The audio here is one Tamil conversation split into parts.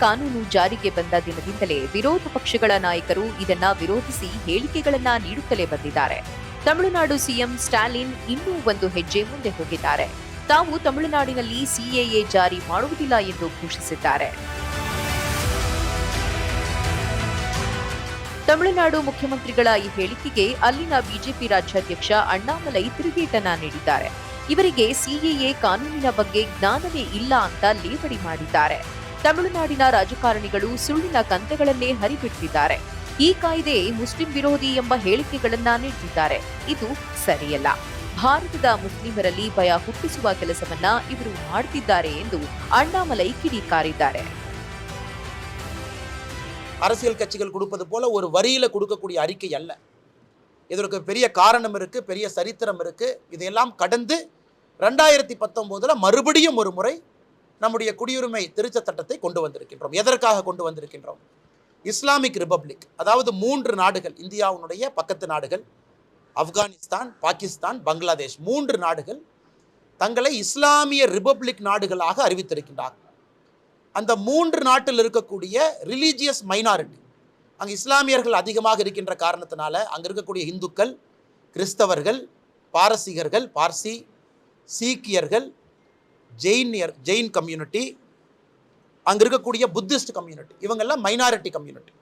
ಕಾನೂನು ಜಾರಿಗೆ ಬಂದ ದಿನದಿಂದಲೇ ವಿರೋಧ ಪಕ್ಷಗಳ ನಾಯಕರು ಇದನ್ನ ವಿರೋಧಿಸಿ ಹೇಳಿಕೆಗಳನ್ನ ನೀಡುತ್ತಲೇ ಬಂದಿದ್ದಾರೆ. ತಮಿಳುನಾಡು ಸಿಎಂ ಸ್ಟಾಲಿನ್ ಇನ್ನೂ ಒಂದು ಹೆಜ್ಜೆ ಮುಂದೆ ಹೋಗಿದ್ದಾರೆ. ತಾವು ತಮಿಳುನಾಡಿನಲ್ಲಿ ಸಿಎಎ ಜಾರಿ ಮಾಡುವುದಿಲ್ಲ ಎಂದು ಘೋಷಿಸಿದ್ದಾರೆ. ತಮಿಳುನಾಡು ಮುಖ್ಯಮಂತ್ರಿಗಳ ಈ ಹೇಳಿಕೆಗೆ ಅಲ್ಲಿನ ಬಿಜೆಪಿ ರಾಜ್ಯಾಧ್ಯಕ್ಷ ಅಣ್ಣಾಮಲೈ ತಿರುಗೇಟನ್ನ ನೀಡಿದ್ದಾರೆ. ಇವರಿಗೆ ಸಿಎಎ ಕಾನೂನಿನ ಬಗ್ಗೆ ಜ್ಞಾನವೇ ಇಲ್ಲ ಅಂತ ಲೇವಡಿ ಮಾಡಿದ್ದಾರೆ. ತಮಿಳುನಾಡಿನ ರಾಜಕಾರಣಿಗಳು ಸುಳ್ಳಿನ ಕಂತೆಗಳನ್ನೇ ಹರಿಬಿಟ್ಟಿದ್ದಾರೆ ಈ ಕಾಯ್ದೆ ಮುಸ್ಲಿಂ ವಿರೋಧಿ ಎಂಬ ಹೇಳಿಕೆಗಳನ್ನ ನೀಡಿದ್ದಾರೆ ಇದು ಸರಿಯಲ್ಲ ಭಾರತದ ಮುಸ್ಲಿಮರಲ್ಲಿ ಭಯ ಹುಟ್ಟಿಸುವ ಕೆಲಸವನ್ನ ಇವರು ಮಾಡುತ್ತಿದ್ದಾರೆ ಎಂದು ಅಣ್ಣಾಮಲೈ ಕಿಡಿಕಾರಿದ್ದಾರೆ அரசியல் கட்சிகள் கொடுப்பது போல ஒரு வரியில் கொடுக்கக்கூடிய அறிக்கை அல்ல இதற்கு பெரிய காரணம் இருக்கு பெரிய சரித்திரம் இருக்கு இதையெல்லாம் கடந்து ரெண்டாயிரத்தி பத்தொம்போதில் மறுபடியும் ஒரு முறை நம்முடைய குடியுரிமை திருச்ச சட்டத்தை கொண்டு வந்திருக்கின்றோம். எதற்காக கொண்டு வந்திருக்கின்றோம்? இஸ்லாமிக் ரிபப்ளிக் அதாவது மூன்று நாடுகள் இந்தியாவினுடைய பக்கத்து நாடுகள் ஆப்கானிஸ்தான் பாகிஸ்தான் பங்களாதேஷ் மூன்று நாடுகள் தங்களை இஸ்லாமிய ரிபப்ளிக் நாடுகளாக அறிவித்திருக்கின்றார். அந்த மூன்று நாட்டில் இருக்கக்கூடிய ரிலீஜியஸ் மைனாரிட்டி அங்கே இஸ்லாமியர்கள் அதிகமாக இருக்கின்ற காரணத்தினால அங்கே இருக்கக்கூடிய இந்துக்கள் கிறிஸ்தவர்கள் பாரசீகர்கள் பார்சி சீக்கியர்கள் ஜெயின் ஜெயின் கம்யூனிட்டி அங்கே இருக்கக்கூடிய புத்திஸ்ட் கம்யூனிட்டி இவங்கெல்லாம் மைனாரிட்டி கம்யூனிட்டி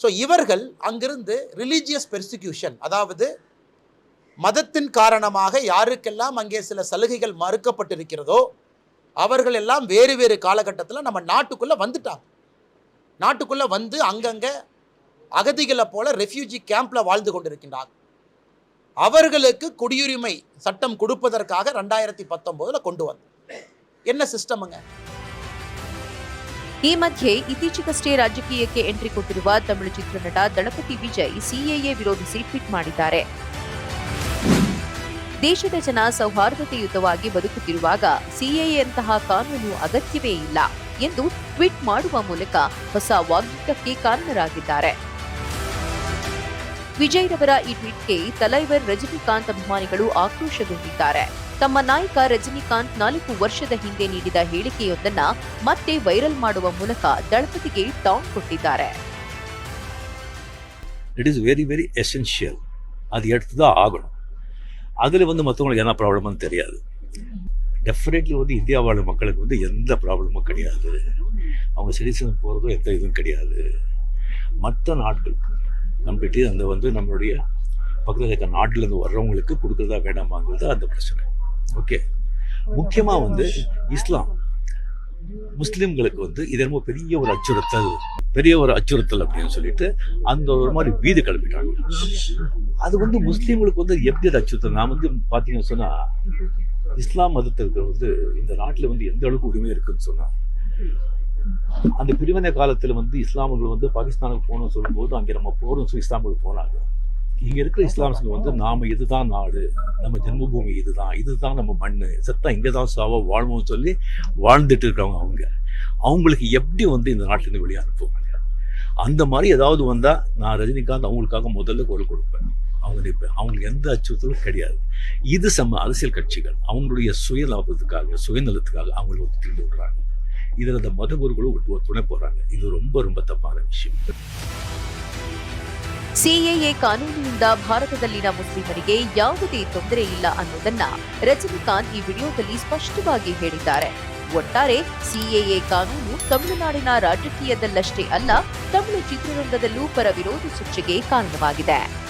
ஸோ இவர்கள் அங்கிருந்து ரிலீஜியஸ் பெர்சிக்யூஷன் அதாவது மதத்தின் காரணமாக யாருக்கெல்லாம் அங்கே சில சலுகைகள் மறுக்கப்பட்டிருக்கிறதோ அவர்கள் எல்லாம் வேறு வேறு காலகட்டத்தில் நம்ம நாட்டுக்குள்ளே வந்துட்டாங்க. நாட்டுக்குள்ளே வந்து அங்கங்கே அகதிகளை போல ரெஃப்யூஜி கேம்பில் வாழ்ந்து கொண்டிருக்கின்றார் அவர்களுக்கு குடியுரிமை சட்டம் கொடுப்பதற்காக ரெண்டாயிரத்தி பத்தொம்போதில் கொண்டு வந்து என்ன சிஸ்டமுங்க ಈ ಮಧ್ಯೆ ಇತ್ತೀಚೆಗಷ್ಟೇ ರಾಜಕೀಯಕ್ಕೆ ಎಂಟ್ರಿ ಕೊಟ್ಟಿರುವ ತಮಿಳು ಚಿತ್ರನಟ ದಳಪತಿ ವಿಜಯ್ ಸಿಎಎ ವಿರೋಧಿಸಿ ಟ್ವೀಟ್ ಮಾಡಿದ್ದಾರೆ ದೇಶದ ಜನ ಸೌಹಾರ್ದತೆಯುತವಾಗಿ ಬದುಕುತ್ತಿರುವಾಗ ಸಿಎಎಂತಹ ಕಾನೂನು ಅಗತ್ಯವೇ ಇಲ್ಲ ಎಂದು ಟ್ವೀಟ್ ಮಾಡುವ ಮೂಲಕ ಹೊಸ ವಾಗ್ಯುದ್ಧಕ್ಕೆ ಕಾರಣರಾಗಿದ್ದಾರೆ ವಿಜಯ್ ರವರ ಈ ಟ್ವೀಟ್ಗೆ ತಲೈವರ್ ರಜನಿಕಾಂತ್ ಅಭಿಮಾನಿಗಳು ಆಕ್ರೋಶಗೊಂಡಿದ್ದಾರೆ ತಮ್ಮ ನಾಯಕ ರಜನಿಕಾಂತ್ ನಾಲ್ಕು ವರ್ಷದ ಹಿಂದೆ ನೀಡಿದ ಹೇಳಿಕೆಯೊಂದನ್ನ ಮತ್ತೆ ವೈರಲ್ ಮಾಡುವ ಮೂಲಕ ದಳಪತಿಗೆ ಟಾಂಗ್ ಕೊಟ್ಟಿದ್ದಾರೆ it is very very essential அது எடுத்து தான் ஆகணும் அதில் வந்து மற்றவங்களுக்கு என்ன ப்ராப்ளம்னு தெரியாது டெஃபினெட்லி வந்து இந்தியா வாழ் மக்களுக்கு வந்து எந்த ப்ராப்ளமும் கிடையாது அவங்க சிட்டிசன் போகிறதும் எந்த இதுவும் கிடையாது மற்ற நாட்கள் நம்மகிட்ட அந்த வந்து நம்மளுடைய பக்கத்தில் இருக்க நாட்டிலேருந்து வர்றவங்களுக்கு கொடுக்குறதா வேண்டாமாங்கிறது அந்த பிரச்சனை ஓகே. முக்கியமாக வந்து இஸ்லாம். முஸ்லிம்களுக்கு வந்து இது என்னமோ பெரிய ஒரு அச்சுறுத்தல் பெரிய ஒரு அச்சுறுத்தல் அப்படின்னு சொல்லிட்டு அந்த ஒரு மாதிரி பீதி கிளம்பிட்டாங்க அது வந்து முஸ்லீம்களுக்கு வந்து எப்படி அது அச்சுறுத்தல்? நான் வந்து பார்த்தீங்கன்னு சொன்னால் இஸ்லாம் மதத்திற்கு வந்து இந்த நாட்டில் வந்து எந்த அளவுக்கு உரிமை இருக்குன்னு சொன்னால் அந்த பிரிவினை காலத்தில் வந்து இஸ்லாமியர்கள் வந்து பாகிஸ்தானுக்கு போகணும்னு சொல்லும்போது அங்கே நம்ம போகிறோம் சொல்லி இஸ்லாமுக்கு போனாங்க. இங்கே இருக்கிற இஸ்லாமியர்கள் வந்து நாம இதுதான் நாடு நம்ம ஜென்மபூமி இதுதான் இதுதான் நம்ம மண்ணு. செத்தா இங்கே தான் சாவா வாழ்வோம்னு சொல்லி வாழ்ந்துட்டு இருக்கிறவங்க அவங்க. அவங்களுக்கு எப்படி வந்து இந்த நாட்டிலேருந்து வெளியே அனுப்புவாங்க? அந்த மாதிரி ஏதாவது வந்தால் நான் ரஜினிகாந்த் அவங்களுக்காக முதல்ல குரல் கொடுப்பேன். அவங்க நிற்பேன் அவங்களுக்கு எந்த அச்சுறுத்தலும் கிடையாது. இது சம அரசியல் கட்சிகள். அவங்களுடைய சுய லாபத்துக்காக சுயநலத்துக்காக அவங்களை தீர்ந்து விடுறாங்க. இதில் அந்த மதகுருகளும் ஒரு துணை போகிறாங்க இது ரொம்ப ரொம்ப தப்பான விஷயம். ಸಿಎಎ ಕಾನೂನಿನಿಂದ ಭಾರತದಲ್ಲಿನ ಮುಸ್ಲಿಮರಿಗೆ ಯಾವುದೇ ತೊಂದರೆ ಇಲ್ಲ ಅನ್ನೋದನ್ನ ರಜನಿಕಾಂತ್ ಈ ವಿಡಿಯೋದಲ್ಲಿ ಸ್ಪಷ್ಟವಾಗಿ ಹೇಳಿದ್ದಾರೆ. ಒಟ್ಟಾರೆ ಸಿಎಎ ಕಾನೂನು ತಮಿಳುನಾಡಿನ ರಾಜಕೀಯದಲ್ಲಷ್ಟೇ ಅಲ್ಲ, ತಮಿಳು ಚಿತ್ರರಂಗದಲ್ಲೂ ಪರ ವಿರೋಧ ಚರ್ಚೆಗೆ ಕಾರಣವಾಗಿದೆ.